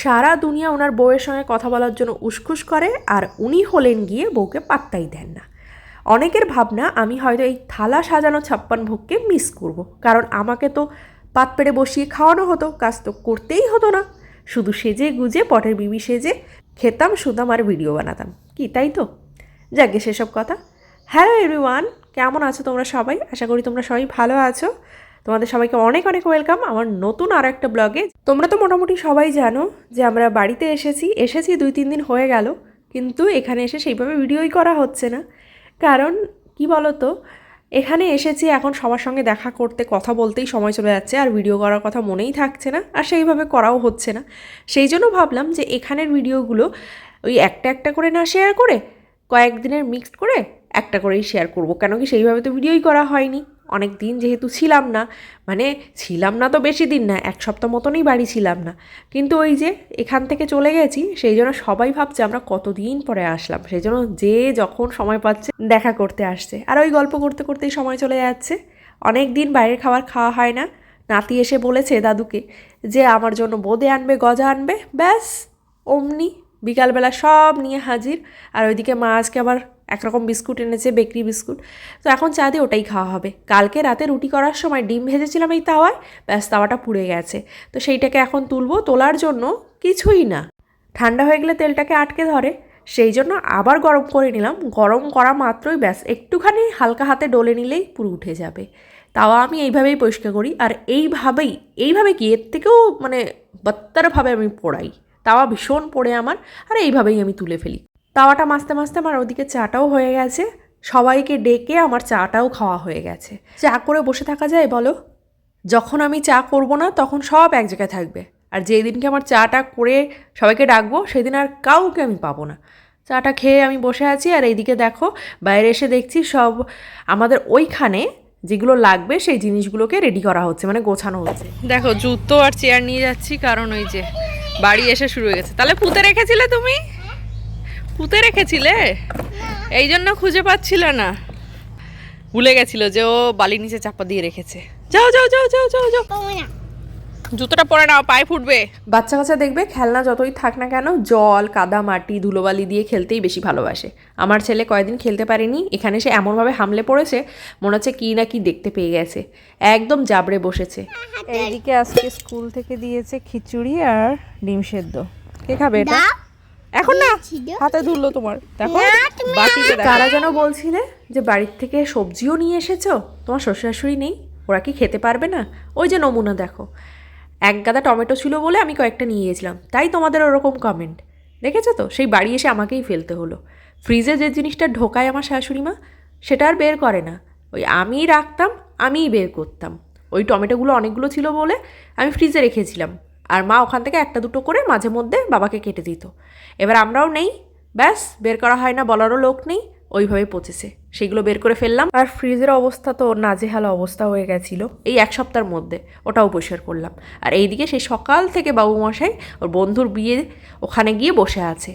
সারা দুনিয়া ওনার বউয়ের সঙ্গে কথা বলার জন্য উসখুস করে আর উনি হলেন গিয়ে বউকে পাত্তাই দেন না। অনেকের ভাবনা, আমি হয়তো এই থালা সাজানো ছাপ্পান ভোগকে মিস করব। কারণ আমাকে তো পাত পেড়ে বসিয়ে খাওয়ানো হতো, কাজ তো করতেই হতো না। শুধু সেজে গুজে, পটের বিবি সেজে খেতাম, শুতাম আর ভিডিও বানাতাম। কি তাই তো? যাকে সেসব কথা। হ্যালো এভরিওয়ান কেমন আছো তোমরা সবাই? আশা করি তোমরা সবাই ভালো আছো। তোমাদের সবাইকে অনেক অনেক ওয়েলকাম আমার নতুন আর একটা ব্লগে। তোমরা তো মোটামুটি সবাই জানো যে আমরা বাড়িতে এসেছি এসেছি দুই তিন দিন হয়ে গেল, কিন্তু এখানে এসে সেইভাবে ভিডিওই করা হচ্ছে না। কারণ কি বলো তো এখানে এসেছি, এখন সবার সঙ্গে দেখা করতে, কথা বলতেই সময় চলে যাচ্ছে, আর ভিডিও করার কথা মনেই থাকছে না, আর সেইভাবে করাও হচ্ছে না। সেই জন্য ভাবলাম যে এখানের ভিডিওগুলো ওই একটা একটা করে না শেয়ার করে, কয়েকদিনের মিক্সড করে একটা করেই শেয়ার করব, কেন কি সেইভাবে তো ভিডিওই করা হয়নি। অনেক দিন যেহেতু ছিলাম না মানে ছিলাম না তো বেশি দিন না, এক সপ্তাহ মতনই বাড়ি ছিলাম না। কিন্তু ওই যে এখান থেকে চলে গেছি, সেই জন্য সবাই ভাবছে আমরা কতদিন পরে আসলাম, সেই জন্য যে যখন সময় পাচ্ছে দেখা করতে আসছে। আর ওই গল্প করতে করতেই সময় চলে যাচ্ছে। অনেক দিন বাইরের খাবার খাওয়া হয় না। নাতি এসে বলেছে দাদুকে যে, আমার জন্য বোঁদে আনবে, গজা আনবে, ব্যাস, অমনি বিকালবেলা সব নিয়ে হাজির। আর ওইদিকে মা আজকে আবার একরকম বিস্কুট এনেছে, বেকরি বিস্কুট। তো এখন চা দিয়ে ওটাই খাওয়া হবে। কালকে রাতে রুটি করার সময় ডিম ভেজেছিলাম এই তাওয়ায়, ব্যাস তাওয়াটা পুড়ে গেছে। তো সেইটাকে এখন তুলবো, তোলার জন্য কিছুই না। ঠান্ডা হয়ে গেলে তেলটাকে আটকে ধরে, সেই জন্য আবার গরম করে নিলাম। গরম করা মাত্রই ব্যাস, একটুখানি হালকা হাতে ডলে নিলেই পুরো উঠে যাবে। তাওয়া আমি এইভাবেই পরিষ্কার করি, আর এইভাবেই, এইভাবে কি? এর থেকেও মানে বত্তারভাবে আমি পোড়াই। তাওয়া ভীষণ পড়ে আমার, আর এইভাবেই আমি তুলে ফেলি। তাওয়াটা মাসতে মাসতে আমার ওদিকে চাটাও হয়ে গেছে। সবাইকে ডেকে আমার চাটাও খাওয়া হয়ে গেছে। চা করে বসে থাকা যায়, বলো? যখন আমি চা করব না, তখন সব এক জায়গায় থাকবে। আর যেই দিনকে আমার চাটা করে সবাইকে ডাকবো, সেদিন আর কাউকে আমি পাবো না। চাটা খেয়ে আমি বসে আছি, আর এইদিকে দেখো, বাইরে এসে দেখছি সব আমাদের ওইখানে যেগুলো লাগবে, সেই জিনিসগুলোকে রেডি করা হচ্ছে মানে গোছানো হচ্ছে। দেখো, জুতো আর চেয়ার নিয়ে যাচ্ছি, কারণ ওই যে বাড়ি এসে শুরু হয়ে গেছে। তাহলে পুঁতে রেখেছিলে তুমি? পুঁতে রেখেছিলে? এই জন্য খুঁজে পাচ্ছিল না। ভুলে গেছিল যে ও বালির নিচে চাপা দিয়ে রেখেছে। যাও যাও যাও যাও যাও যাও। জুতোটা পরে নাও পায়ে ফুটবে। বাচ্চা কাচ্চা দেখবে খেলনা যতই থাক না কেন জল কাদা মাটি ধুলোবালি দিয়ে খেলতেই বেশি ভালোবাসে। আমার ছেলে কয়েকদিন খেলতে পারেনি এখানে সে এমনভাবে হামলে পড়েছে মনে হচ্ছে কি না কি দেখতে পেয়ে গেছে। একদম জাবড়ে বসেছে। এইদিকে আজকে স্কুল থেকে দিয়েছে খিচুড়ি আর ডিম সেদ্ধ। কে খাবে এটা? এখন না হাতে ধুলো তোমার। দেখো বাটিতে তারা যেন বলছিলে যে বাড়ির থেকে সবজিও নিয়ে এসেছ? তোমার শ্বশুর শাশুড়ি নেই? ওরা কি খেতে পারবে না? ওই যে নমুনা দেখো। এক গাদা টমেটো ছিল বলে আমি কয়েকটা নিয়ে গেছিলাম। তাই তোমাদের ওরকম কমেন্ট দেখেছ তো? সেই বাড়ি এসে আমাকেই ফেলতে হলো। ফ্রিজে যে জিনিসটা ঢোকায় আমার শাশুড়ি মা সেটা আর বের করে না। ওই আমিই রাখতাম আমিই বের করতাম। ওই টমেটোগুলো অনেকগুলো ছিল বলে আমি ফ্রিজে রেখেছিলাম। আর মা ওখান থেকে একটা দুটো করে মাঝে মধ্যে বাবাকে কেটে দিত। এবার আমরাও নেই। ব্যাস, বের করা হয় না, বলারও লোক নেই। ওইভাবে পচেছে। সেগুলো বের করে ফেললাম। আর ফ্রিজের অবস্থা তো নাজেহাল অবস্থা হয়ে গেছিল। এই এক সপ্তাহের মধ্যে ওটাও পরিষ্কার করলাম। আর এইদিকে সেই সকাল থেকে বাবু মশাই ওর বন্ধুর বিয়ে ওখানে গিয়ে বসে আছে।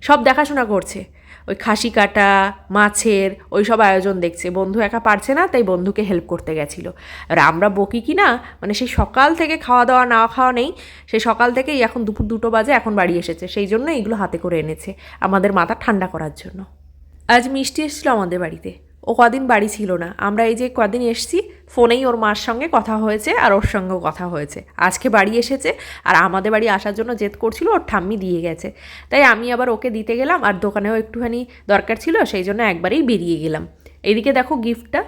সব দেখাশোনা করছে। ওই খাসি কাটা, মাছের, ওই সব আয়োজন দেখছে। বন্ধু একা পারছে না, তাই বন্ধুকে হেল্প করতে গেছিল। আর আমরা বকি কি না মানে সেই সকাল থেকে খাওয়া দাওয়া না খাওয়া নেই সেই সকাল থেকেই এখন দুপুর দুটো বাজে, এখন বাড়ি এসেছে। সেই জন্য এইগুলো হাতে করে এনেছে, আমাদের মাথা ঠান্ডা করার জন্য। আজ মিষ্টি এসেছিল আমাদের বাড়িতে। ও কদিন বাড়ি ছিল না। আমরা এই যে কদিন এসছি, ফোনেই ওর মার সঙ্গে কথা হয়েছে আর ওর সঙ্গেও কথা হয়েছে। আজকে বাড়ি এসেছে আর আমাদের বাড়ি আসার জন্য জেদ করছিল, ওর ঠাম্মি দিয়ে গেছে। তাই আমি আবার ওকে দিতে গেলাম আর দোকানেও একটুখানি দরকার ছিল, সেই জন্য একবারেই বেরিয়ে গেলাম। এইদিকে দেখো গিফটটা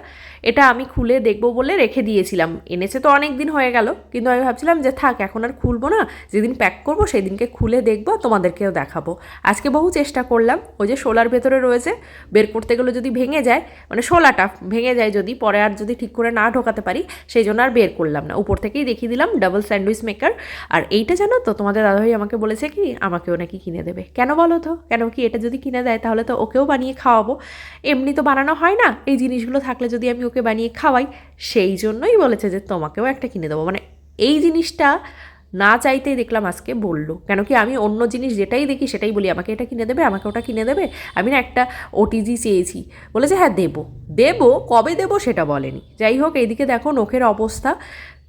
এটা আমি খুলে দেখব বলে রেখে দিয়েছিলাম। এনেছে তো অনেক দিন হয়ে গেল, কিন্তু আমি ভাবছিলাম যে থাক, এখন আর খুলবো না। যেদিন প্যাক করব সেই দিনকে খুলে দেখব, তোমাদেরকেও দেখাবো। আজকে বহু চেষ্টা করলাম, ওই যে শোলার ভেতরে রয়েছে, বের করতে গেলে যদি ভেঙে যায় মানে শোলাটা ভেঙে যায় যদি, পরে আর যদি ঠিক করে না ঢোকাতে পারি, সেই জন্য আর বের করলাম না। উপর থেকেই দেখিয়ে দিলাম ডাবল স্যান্ডউইচ মেকার আর এইটা জানো তো, তোমাদের দাদাভাই আমাকে বলেছে কি, আমাকেও নাকি কিনে দেবে। কেন বলো তো? কেন কি এটা যদি কিনে দেয়, তাহলে তো ওকেও বানিয়ে খাওয়াবো। এমনি তো বানানো হয় না এই জিনিসগুলো থাকলে যদি আমি ওকে বানিয়ে খাওয়াই, সেই জন্যই বলেছে যে তোমাকেও একটা কিনে দেবো। মানে এই জিনিসটা না চাইতেই দেখলাম আজকে বলল। কেন কি আমি অন্য জিনিস যেটাই দেখি সেটাই বলি, আমাকে এটা কিনে দেবে, আমাকে ওটা কিনে দেবে। আমি না একটা ওটিজি চেয়েছি। বলেছে হ্যাঁ দেবো। দেবো? কবে দেবো সেটা বলেনি। যাই হোক, এইদিকে দেখো নখের অবস্থা।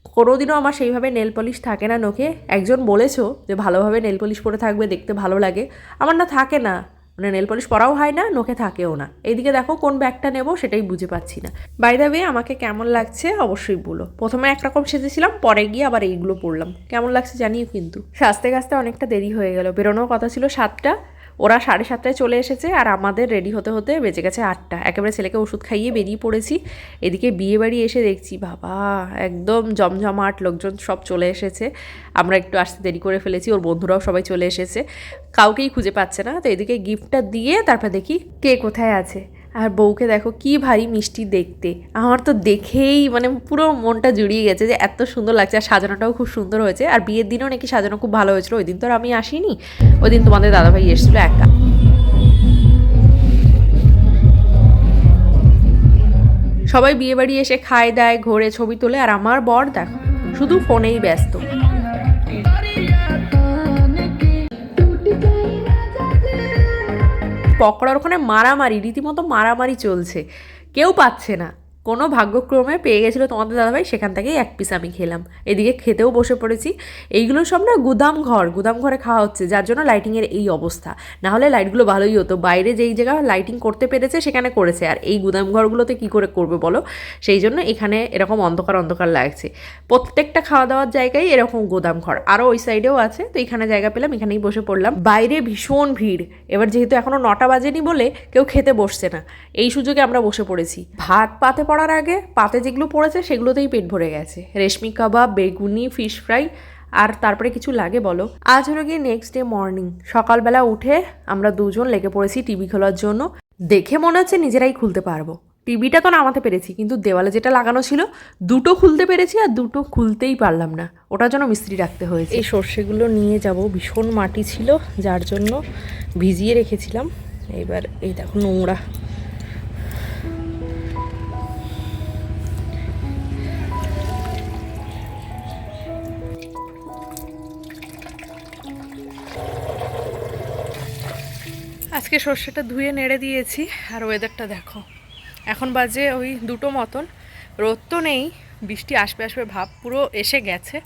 কোনোদিনও আমার সেইভাবে নেল পলিশ থাকে না নখে। একজন বলেছ যে ভালোভাবে নেল পলিশ পরে থাকবে, দেখতে ভালো লাগে। আমার না থাকে না। মানে নেল পলিশ পরাও হয় না, নখে থাকেও না। এইদিকে দেখো কোন ব্যাগটা নেব সেটাই বুঝে পাচ্ছি না। বাই দ্য আমাকে কেমন লাগছে অবশ্যই বলো। প্রথমে একরকম সেজেছিলাম, পরে গিয়ে আবার এইগুলো পরলাম। কেমন লাগছে জানিও কিন্তু। সাজতে গাছতে অনেকটা দেরি হয়ে গেল। বেরোনোর কথা ছিল সাতটা। ওরা সাড়ে সাতটায় চলে এসেছে আর আমাদের রেডি হতে হতে বেজে গেছে আটটা। একেবারে ছেলেকে ওষুধ খাইয়ে বেরিয়ে পড়েছি। এদিকে বিয়ে বাড়ি এসে দেখছি, বাবা, একদম জমজমাট লোকজন সব চলে এসেছে। আমরা একটু আসতে দেরি করে ফেলেছি, ওর বন্ধুরাও সবাই চলে এসেছে। কাউকেই খুঁজে পাচ্ছে না। তো এদিকে গিফটটা দিয়ে তারপর দেখি কে কোথায় আছে। আর বউকে দেখো কি ভারী মিষ্টি দেখতে। আমার তো দেখেই মানে পুরো মনটা জুড়িয়ে গেছে যে এত সুন্দর লাগছে আর সাজানোটাও খুব সুন্দর হয়েছে। আর বিয়ের দিনও নাকি সাজানো খুব ভালো হয়েছিল। ওই দিন তো আর আমি আসিনি। ওই দিন তোমাদের দাদাভাই এসেছিল একা। সবাই বিয়ে বাড়ি এসে খায় দায়, ঘোরে ছবি তোলে। আর আমার বর দেখো, শুধু ফোনেই ব্যস্ত। পকোড়ার ওখানে মারামারি রীতিমতো মারামারি চলছে। কেউ পাচ্ছে না। কোনো ভাগ্যক্রমে পেয়ে গেছিল তোমাদের দাদাভাই, সেখান থেকেই এক পিস আমি খেলাম। এদিকে খেতেও বসে পড়েছি। এইগুলো সব না গুদাম ঘর, গুদাম ঘরে খাওয়া হচ্ছে, যার জন্য লাইটিংয়ের এই অবস্থা। না হলে লাইটগুলো ভালোই হতো। বাইরে যেই জায়গায় লাইটিং করতে পেরেছে, সেখানে করেছে। আর এই গুদাম ঘরগুলোতে কী করে করবে বলো? সেই জন্য এখানে এরকম অন্ধকার অন্ধকার লাগছে। প্রত্যেকটা খাওয়া দাওয়ার জায়গায় এরকম গোদাম ঘর। আরও ওই সাইডেও আছে, তো এখানে জায়গা পেলাম, এখানেই বসে পড়লাম। বাইরে ভীষণ ভিড়। এবার যেহেতু এখনও নটা বাজেনি বলে কেউ খেতে বসছে না। এই সুযোগে আমরা বসে পড়েছি। ভাত পাতে পড়ার আগে পাতে যেগুলো পড়েছে সেগুলোতেই পেট ভরে গেছে। রেশমি কাবাব, বেগুনি ফিশ ফ্রাই আর তারপরে কিছু লাগে বলো। আজ হলো গিয়ে নেক্সট ডে মর্নিং সকালবেলা উঠে আমরা দুজন লেগে পড়েছি টিভি খোলার জন্য। দেখে মনে হচ্ছে নিজেরাই খুলতে পারব। টিভিটা তো নামাতে পেরেছি, কিন্তু দেওয়ালে যেটা লাগানো ছিল, দুটো খুলতে পেরেছি আর দুটো খুলতেই পারলাম না। ওটার জন্য মিস্ত্রি রাখতে হয়েছে। এই সর্ষেগুলো নিয়ে যাব। ভীষণ মাটি ছিল, যার জন্য ভিজিয়ে রেখেছিলাম। এবার এই দেখো নোংরা। আজকে সর্ষেটা ধুয়ে নেড়ে দিয়েছি, আর ওয়েদারটা দেখো। এখন বাজে ওই দুটো মতন। রোদ তো নেই, বৃষ্টি আসবে আসবে ভাব পুরো এসে গেছে।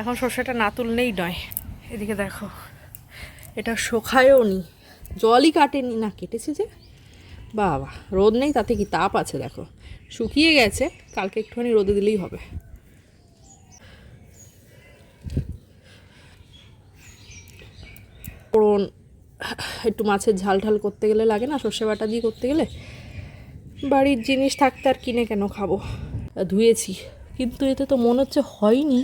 এখন সর্ষেটা না তুললেই নয়। এদিকে দেখো, এটা শোখায়ও নি। জলই কাটেনি না, কেটেছে যে। বাবা, রোদ নেই, তাতে কি তাপ আছে দেখো। শুকিয়ে গেছে, কালকে একটুখানি রোদে দিলেই হবে। ফোড়ন একটু মাছের ঝাল ঢাল করতে গেলে লাগে না, সর্ষে বাটা দিয়ে করতে গেলে। বাড়ির জিনিস থাকতে আর কিনে কেন খাব? ধুয়েছি, কিন্তু এতে তো মনে হচ্ছে হয়নি।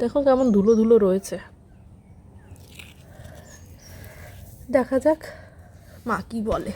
দেখো কেমন ধুলো ধুলো রয়েছে। দেখা যাক মা কি বলে।